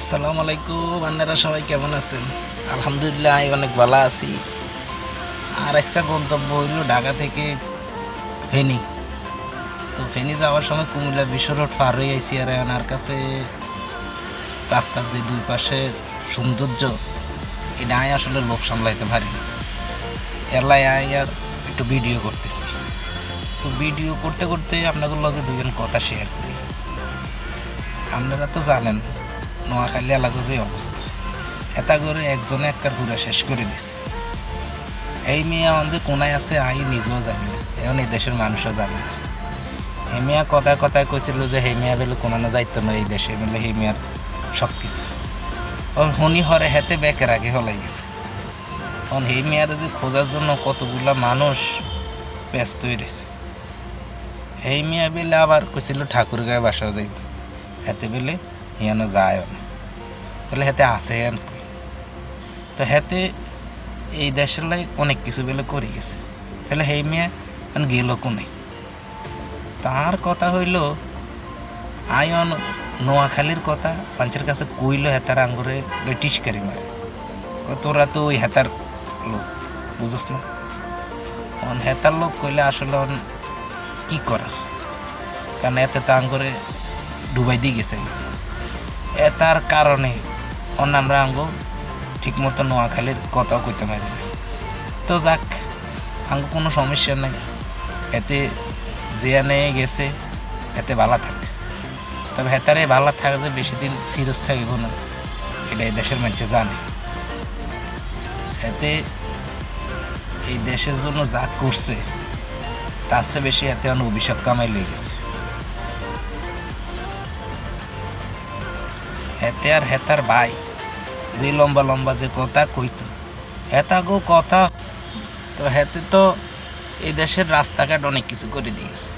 আসসালামু আলাইকুম আপনারা সবাই কেমন আছেন? আলহামদুলিল্লাহ, আমি অনেক ভালো আছি। আর আজকে গন্তব্য হইল ঢাকা থেকে ফেনী। তো ফেনী যাওয়ার সময় কুমিল্লা বিশ্ব রোড পার হয়ে আইসি আর ওনার কাছে। রাস্তার যে দুই পাশে সৌন্দর্য, এটা আমি আসলে লোভ সামলাইতে পারি এলাই আই আর একটু ভিডিও করতেছি। তো ভিডিও করতে করতে আপনাদের লগে দুজন কথা শেয়ার করি। আপনারা তো জানেন নোয়াখালী এলাকা যে অবস্থা। এটা করে একজনে একবার ঘুরে শেষ করে দিছে। এই মেয়ে এখন যে কোনায় আছে, আই নিজেও জানি না। এখন এই দেশের মানুষও জানে না। হেমিয়া কথায় কথায় কইছিল যে হেমিয়া বেলে কোনো না যাইতো না এই দেশে। বলে হেমিয়ার সব কিছু ওর হনি হরে হেতে ব্যাকের আগে হলাই গেছে। এখন হেমিয়ার যে খোঁজার জন্য কতগুলা মানুষ ব্যস্ত হয়ে রয়েছে। এই মিয়া বেলে আবার কইছিল ঠাকুর গায়ে বাসাও যাইব। হেতে বেলে হিয়ানো যায়। না তাহলে হেতে আছে তো হেতে এই দেশের লাই অনেক কিছু বেলে করে গেছে। তাহলে হেই মেয়ে গেল কোনে? তার কথা হইল আয়ন নোয়াখালীর কথা পাঞ্চের কাছে কইল হেতার আঙ্গুরে টিসকারি মারে তোরা তো ওই হেতার লোক বুঝস না? অন হেতার লোক কইলে, আসলে অন কি করার কারণ এতে তো আঙ্গুরে ডুবাই দিয়ে গেছে। এটার কারণে অন্য আমরা আঙ্গ ঠিক মতো নোয়াখালীর কথাও কইতে পারি তো যাক, আঙ্গ কোনো সমস্যা নাই। এতে যে আনে গেছে, এতে ভালো থাক। তবে হেতারে ভালো থাক যে বেশি দিন সিরিয়াস থাকিব না এটা এই দেশের মানুষে জানে। এতে এই দেশের জন্য যা করছে, তার চেয়ে বেশি এতে অনেক অভিশাপ কামাই লেগে হেতে আর হেতার ভাই যে লম্বা লম্বা যে কথা কইতো হেতা গো কথা, তো হেতে তো এই দেশের রাস্তাঘাট অনেক কিছু করে দিয়েছে।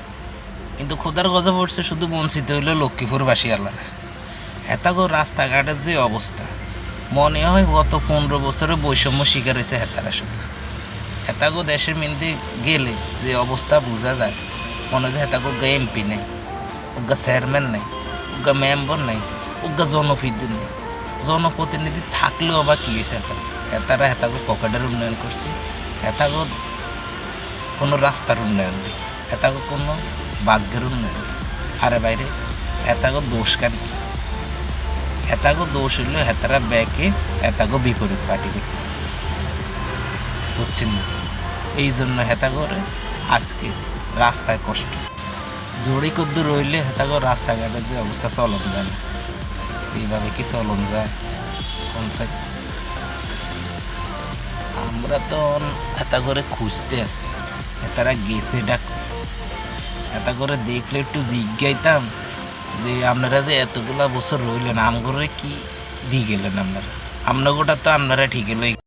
কিন্তু খোদার গজা পড়ছে শুধু বঞ্চিত হইল লক্ষ্মীপুর বাসিয়ালারা হেতা গো রাস্তাঘাটের যে অবস্থা, মনে হয় গত পনেরো বছরে বৈষম্য শিকার হয়েছে হেতারা শুধু। হেতাগো দেশের মিন্দে গেলে যে অবস্থা বোঝা যায়। মনে হয় হেতাগো এমপি নেই ওগা চেয়ারম্যান নেই ওগা মেম্বার নেই। ওগা জনপ্রতিনিধি জনপ্রতিনিধি থাকলেও বা কী হয়েছে হেতা হেতারা হেতাগো পকেটের উন্নয়ন করছে, হেতাগো কোনো রাস্তার উন্নয়ন নেই, হেতাগো কোনো ভাগ্যের উন্নয়ন নেই। আরে বাইরে, হেতাগো দোষ কেন কি? হেতাগো দোষ হইল হেতারা ব্যাকে হেতাগো বিপরীত পার্টি করতে। বুঝছেন না? এই জন্য হেতা করে আজকে রাস্তায় কষ্ট। জড়ি কদ্দুর রইলে হেতা করে রাস্তাঘাটে যে অবস্থা চলন যায় না এইভাবে কি চলন যায়? কোন সাইড আমরা তো এটা করে খুঁজতে আছি। এটারা গেছে ডাক। এটা করে দেখলে একটু জিজ্ঞাইতাম যে, আপনারা যে এতগুলা বছর রইলেন, আমগরে কি দিয়ে গেলেন আপনারা? আপনার গোটা তো আপনারা ঠিক হলো